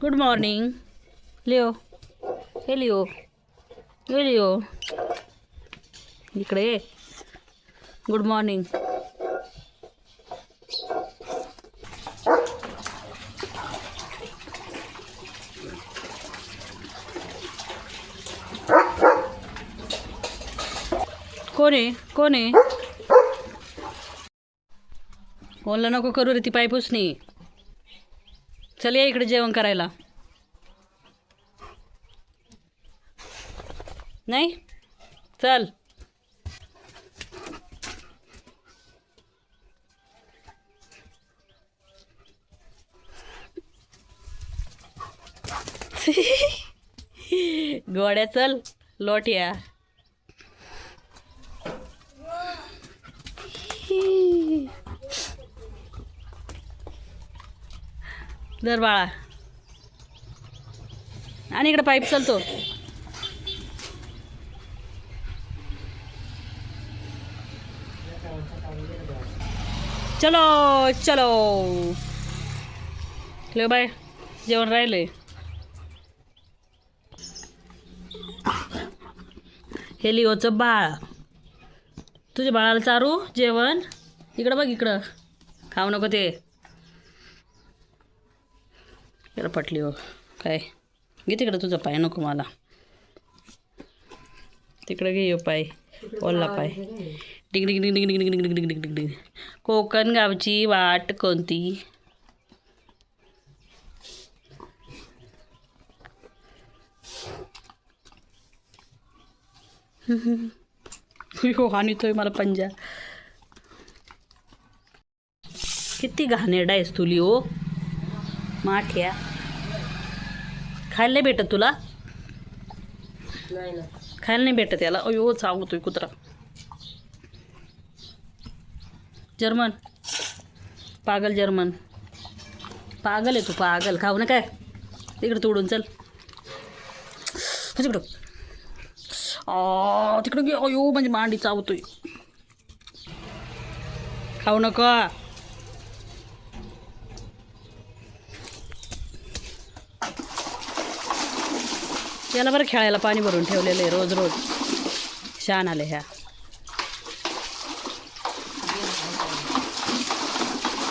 Good morning Leo hey Leo hey Leo इकडे ये good morning कोण? आहे कोण? आहे कोणला नको करू रे ती पायपूस नाही चल या इकडे जेवण करायला. नाही? चल. गोड्या चल लोट या. दर बाळा. आणि इकडे पाईप चालतो. चलो चलो. ले बाय जेवण राहिले हे लिओचं बाळ. तुझ्या बाळाला चारू जेवण. इकडं बघ इकडं. खाऊ नको ते. याला पटली हो काय? घे तिकडं तुझा पाय नको मला. तिकडं घे यो पाय ओल्ला पाय. डिग डिग डिग डिग डिग डिग डिग डिग डिग. डिग डिग कोकण गावची वाट कोणती? हो तोय मला पंजा. किती घाणेरडा आहेस तुली ओ माठ्या. खायला नाही भेटत तुला? खायला नाही भेटत याला? अयो चावतोय कुत्रा. जर्मन. पागल जर्मन. पागल आहे तू पागल. खाऊ ना काय तिकडं तोडून चल. तिकडं. तिकडं अयो म्हणजे मांडी चावतोय. खाऊ नका. याला बरं खेळायला पाणी भरून ठेवलेलं आहे रोज रोज. शान आले ह्या.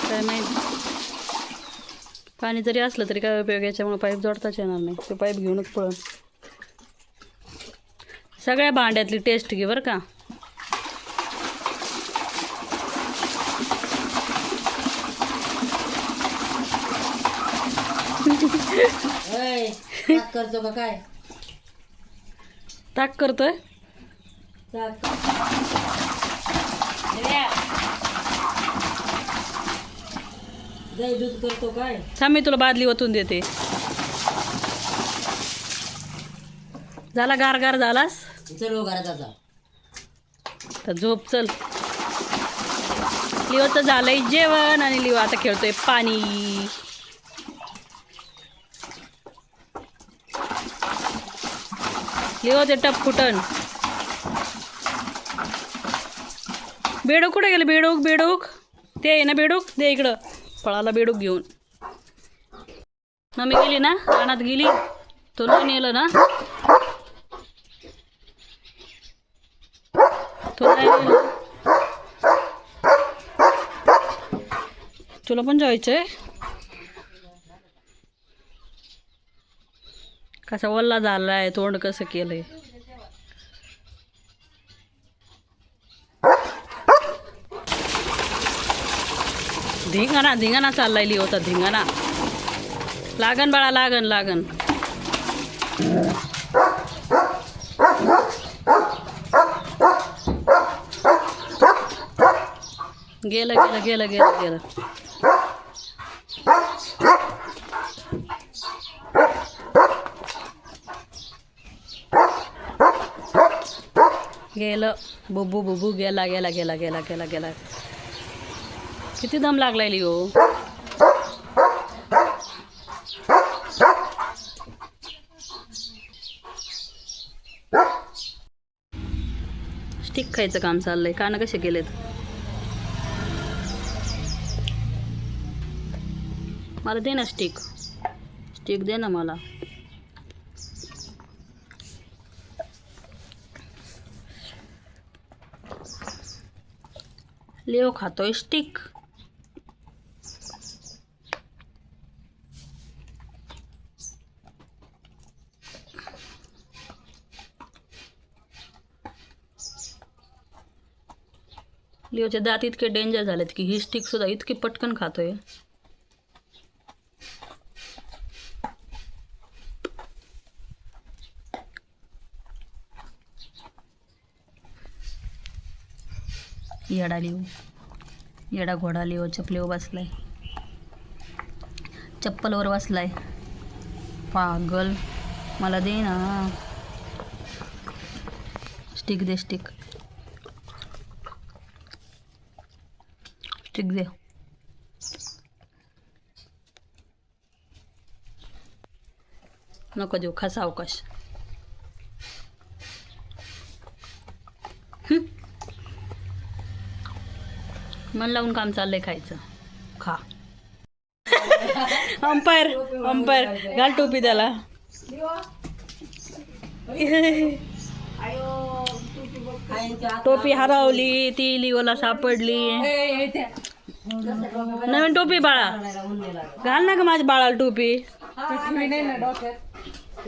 काय माहीत? पाणी जरी असलं तरी काय उपयोग याच्यामुळे पाईप जोडताच येणार नाही. ते पाईप घेऊनच पळून. सगळ्या भांड्यातली टेस्ट घे बरं का. करतो का काय? ताक करतोय. दूध करतो काय थांब मी तुला बादली ओतून देते. झाला गार गार झालास? चलो आता तर झोप चल. लिओचं झालंय जेवण आणि लिओ आता खेळतोय पाणी. लिओ ते टप फुटन. बेडूक कुठे गेले? बेडूक बेडूक. ते आहे ना बेडूक? दे इकडं. फळाला बेडूक घेऊन. मम्मी गेली ना? रानात गेली. तो नेलं ना? तो तुला पण जायचंय? कसा वल्ला झालाय तोंड कसं केलंय? धिंगाणा धिंगाणा चाललाय लिओ होता धिंगाणा. लागन बाळा लागन लागन. गेलं गेलं गेलं गेलं गेलं गेलं बुबू बुबू गेला गेला गेला गेला गेला गेला. किती दम लागलाय हो स्टिक खायचं काम चाललंय. कानं कसे केलेत मला दे ना स्टिक. स्टिक दे ना मला. लिओ खातोय स्टिक लिओचे दात इतके डेंजर झालेत की ही स्टिक सुद्धा इतकी पटकन खातोय. येडा लिहू. येडा घोडा लिओ चपलीवर बसलाय चप्पलवर बसलाय. पागल. मला दे ना. स्टिक दे स्टिक स्टिक दे. नको देऊ खासा अवकाश. मन लावून काम चाललंय खायचं. खा. अंपायर अंपायर घाल टोपी त्याला. टोपी हरवली ती लिओला सापडली. नवीन टोपी बाळा. घाल ना का माझ्या बाळाला टोपी.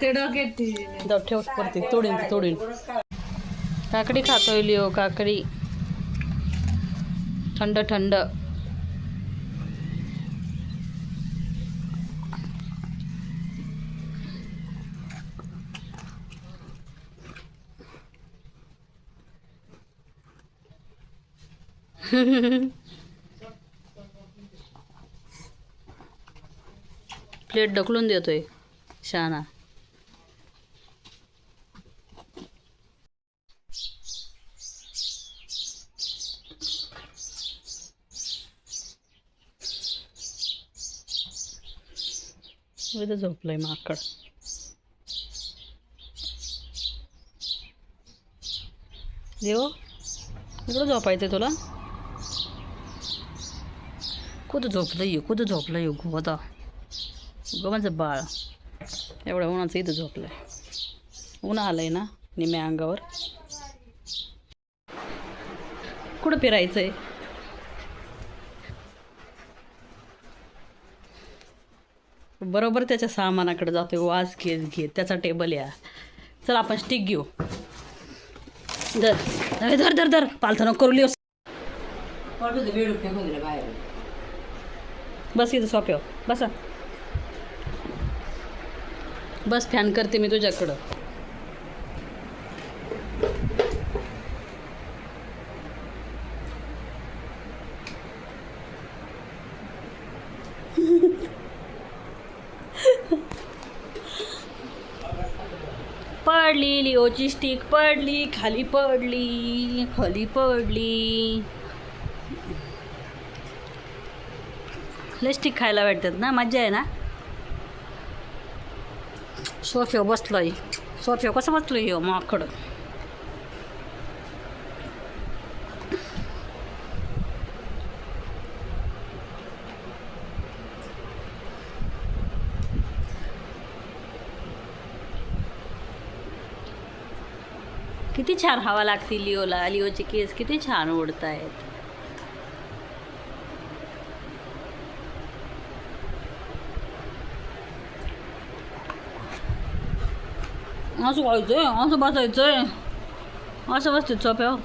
ते डोक्यात ठेव परती तोडीन तोडीन. काकडी खातोय लिओ काकडी. थंड थंड. प्लेट ढकलून देतोय शाना. इथं झोपलंय माकड. देव इकडं झोपायचं तुला? कुठं झोपलं ये कुठं झोपलं येऊ गो आता. गो माझं बाळ. एवढ्या उन्हाचं इथं झोपलंय. ऊन आलंय ना निम्या अंगावर. कुठं फिरायचंय? बरोबर त्याच्या सामानाकडे जातोय वाज घेत घेत. त्याचा टेबल या. चल आपण स्टिक घेऊ. धर. अरे धर धर धर. पालथं नको करू लिओ बाहेर. बस इथं सोप्यावर बसा. बस फॅन करते मी तुझ्याकडं. पडली लिओची स्टिक पडली खाली पडली खाली पडली. स्टिक खायला भेटतात ना मज्जा आहे ना? सोफ्यो बसलोय. सोफ्यो कसं बसलोय हो माकड किती छान हवा लागते लिओला. लिओचे केस किती छान उडत आहेत असं व्हायचंय असं बसायचंय. असं बसते चोप्यावर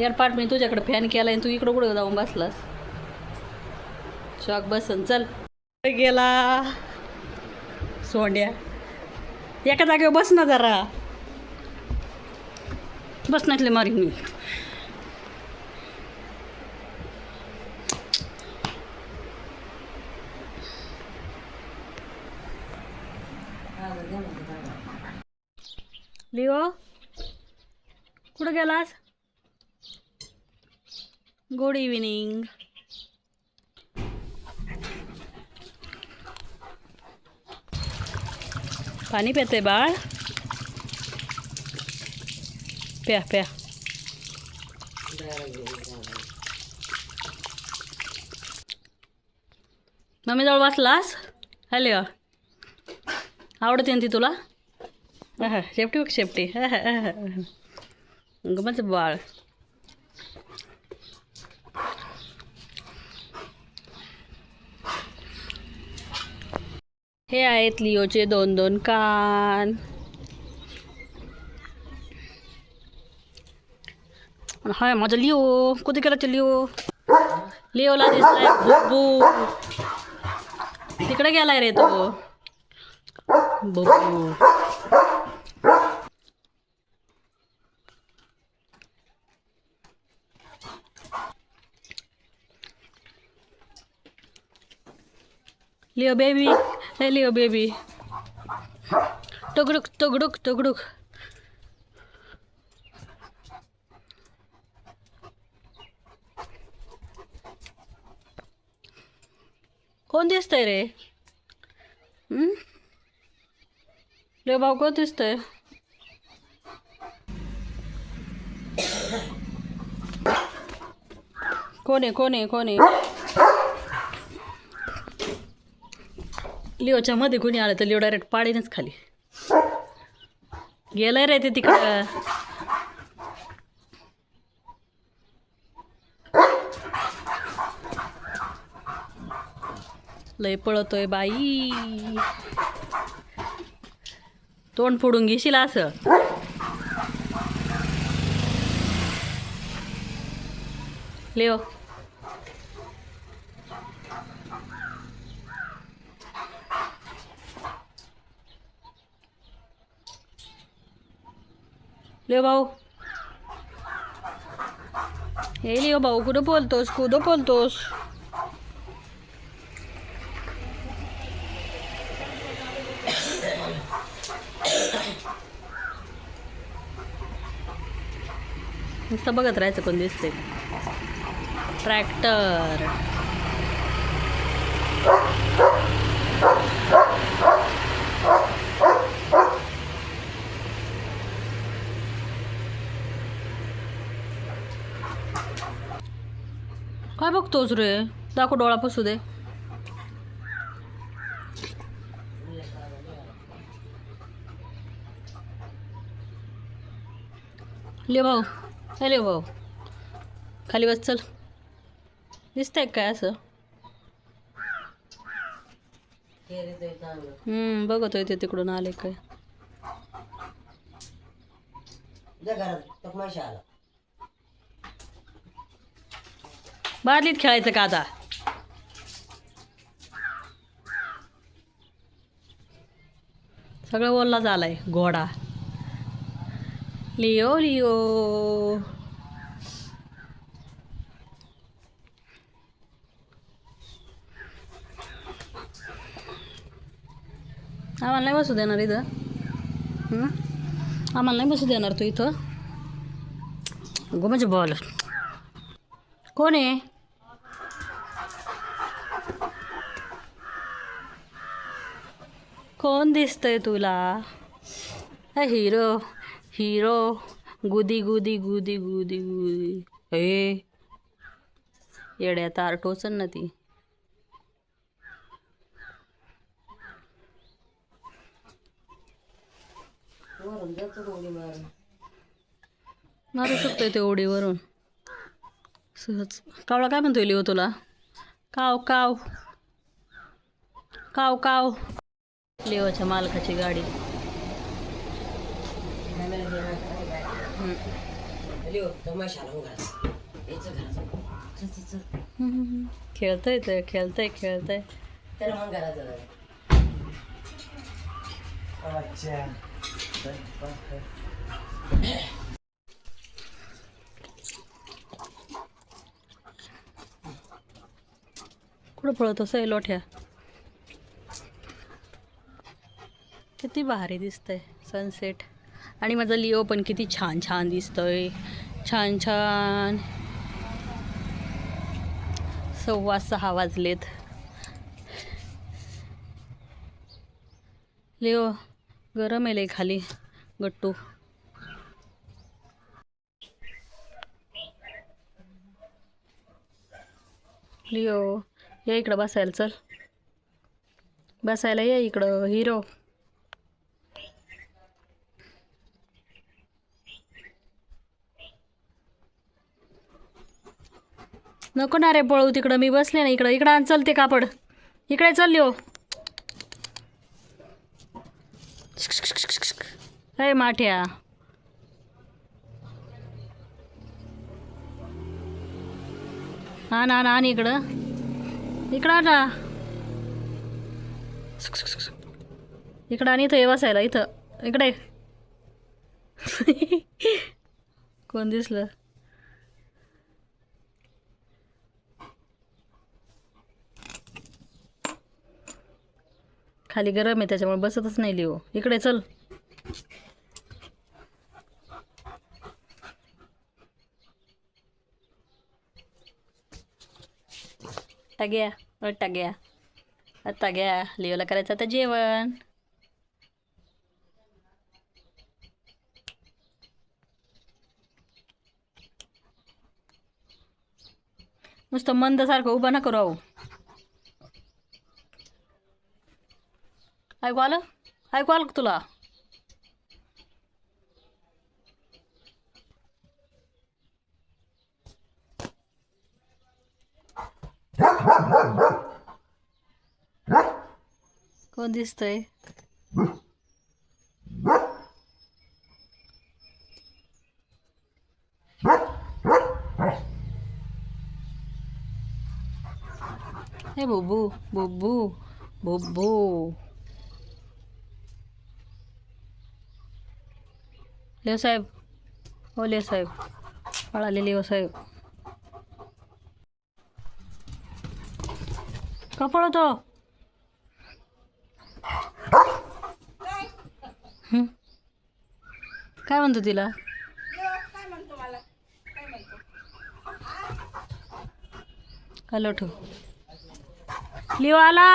यार पाठ मी तुझ्याकडे फॅन केला आणि तू इकडं कुठं जाऊन बसलास? शॉक बसन चल. गेला. सोंड्या. एका जागेवर बस ना जरा. बसण्यातले मारीन मी. लिओ कुठं गेलास? गुड इव्हिनिंग पाणी पेते बाळ. प्या प्या. मम्मीजवळ वाचलास हॅलो. आवडते ना ती तुला? हा शेपटी बघ शेपटी. हा हा बाळ. हे आहेत लिओचे दोन दोन कान. हाय माझा लिओ. कुठे गेला लिओ? लिओला दिसलाय बुब्बू. तिकडे गेलाय रे तो. बुब्बू. Leo baby. Hey Leo baby टुकडुक टुकडुक टुकडुक कोण दिसतंय रे? हं? भाऊ कोण दिसतंय? कोण आहे कोण आहे कोण आहे? लिओच्या मध्ये कोणी आलं तर लिओ डायरेक्ट पाडीनच खाली. गेलंय रे ते तिकडं. लय पळतोय बाई. तोंड फोडून घेशील असं. लिओ. लिओ भाऊ. हे लिओ भाऊ कुठं बोलतोस? कुठं बोलतोस? नुसतं बघत राहायचं कोण दिसते ट्रॅक्टर काय बघतोस रे? दाखव डोळा पसू दे. ले भाऊ हॅलो भाऊ. खाली बस चल. दिसतंय काय असं? हम्म बघतोय ते तिकडून आले काय. घरात आला. बादलीत खेळायचं का आता? सगळं ओल्ला झालाय घोडा. Leo Leo. आम्हाला नाही बसू देणार इथं. आम्हाला नाही बसू देणार तू इथं. गो म्हणजे बॉल. कोण आहे कोण दिसतंय तुला. हिरो हिरो गुदी गुदी गुदी गुदी गुदी. हे. येड्या तार टोचन ना ती. मारू शकतोय ते ओढीवरून. सहज. कावळा काय म्हणतोय लिओ तुला? काव काव. काव काव. लिओच्या मालकाची गाडी. खेळतंय ते खेळतंय खेळतंय. तर कुठं पळत असं आहे. लोठ्या? किती भारी दिसतंय सनसेट आणि माझा लिओ पण किती छान छान दिसतोय. छान छान. सव्वा सहा वाजलेत. लिओ गरम आहे खाली. गट्टू. लिओ या इकडं बसायला चल. बसायला ये इकडं हिरो नको ना रे पळू तिकडं मी बसले ना इकडं. इकडं आण चलते कापड. इकडे चल हो अरे माठ्या. आण आण आण इकडं. इकडं आणा. ना इकडं आणि इथं ये बसायला इथं. इकडे कोण दिसलं? खाली गरम आहे त्याच्यामुळे बसतच नाही लिओ इकडे चल. टाग्या ओ टाग्या आता घ्या लिओला करायचं आता जेवण. नुसतं मंदसारखं उभं करू राहू. ऐकू आलं ऐकू आलं का तुला कोण दिसतंय हे बुब्बू बुब्बू बुब्बू ले साहेब. हो ले साहेब. पळालेली हो साहेब. का पळतो? काय म्हणतो तिला? हॅलो ठेव. लिओ आला.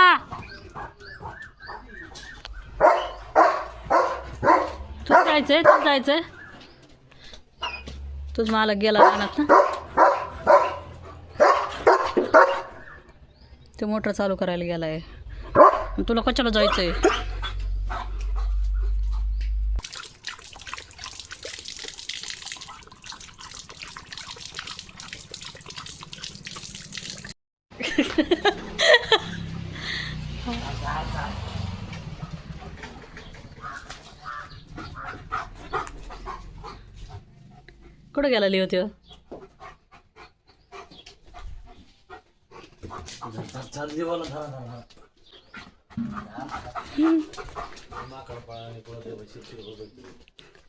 तू जायचंय तू जायचंय. तुझ मला गेला रानात ना. ते मोटर चालू करायला गेलाय. तुला कशाला जायचंय? कुठं गेला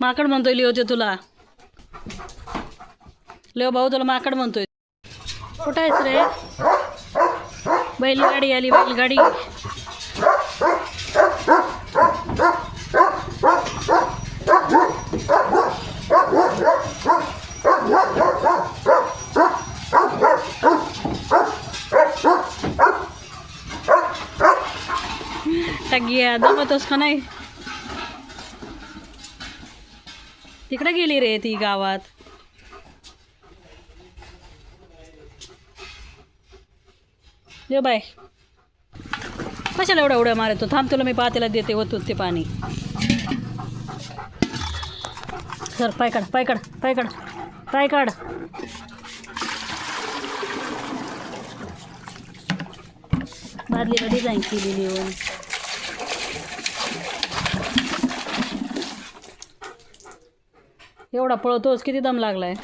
माकड म्हणतोय लिओ तुला. लिओ भाऊ तुला माकड म्हणतोय. कुठं आहेस रे? बैलगाडी आली बैलगाडी. गिया दमतोस का नाही। तिकडे गेली रे ती गावात. Yo bye. कशाला एवढ्या उड्या मारतो थांब तुला मी पातेला देते होतो ते पाणी. सर पाय काढ पाय काढ पाय काढ पाय काढ बादलीला डिझाईन केलेली हो? एवढा पळतोच किती दम लागलाय?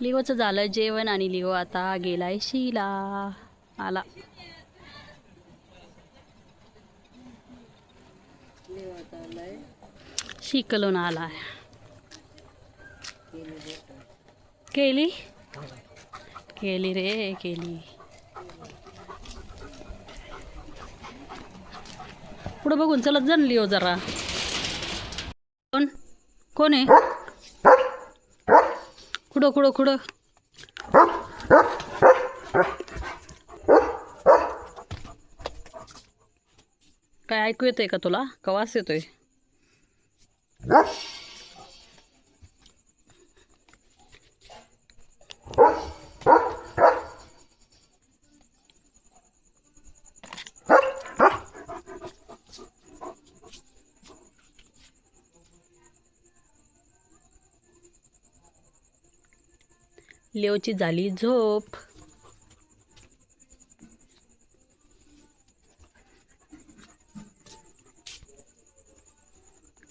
लिओचं झालं जेवण आणि लिओ आता गेलाय शिला आला. शिकलून आलाय. केली? केली रे केली. पुढं बघून चलत जणली हो जरा. कोण? कोण आहे? कुठं कुठं कुठं? काय ऐकू येतंय का तुला? कवास येतोय? लेवची झाली झोप.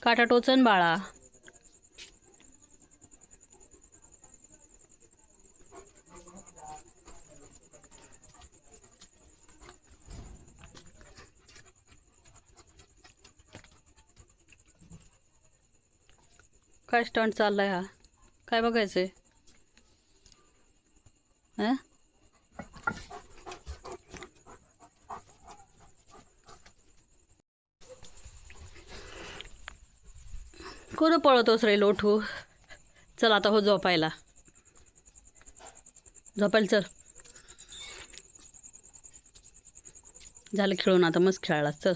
काटा टोचन बाळा. काय स्टंट चाललाय हा? काय बघायचंय? हं? कुठं पळतोस रे लोठू? चल आता हो झोपायला. झोपायला चल. झालं खेळून आता मस्त खेळला चल.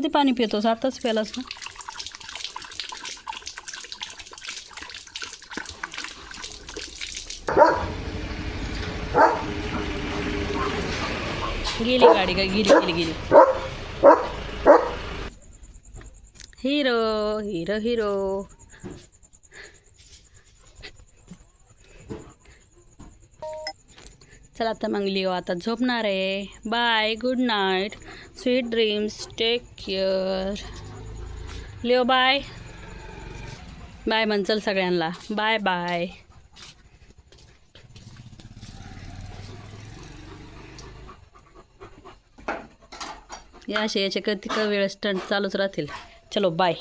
किती पाणी पितोस आताच प्यालास ना? गेली गाडी का? गेली गेली गेली. Hero hero hero. चला आता मग लिओ हो, आता झोपणार आहे. Bye good night sweet dreams take care Leo bye bye म्हण चल सगळ्यांना. बाय बाय या असे याचे कधी वेळ स्टंट चालूच राहतील. चलो बाय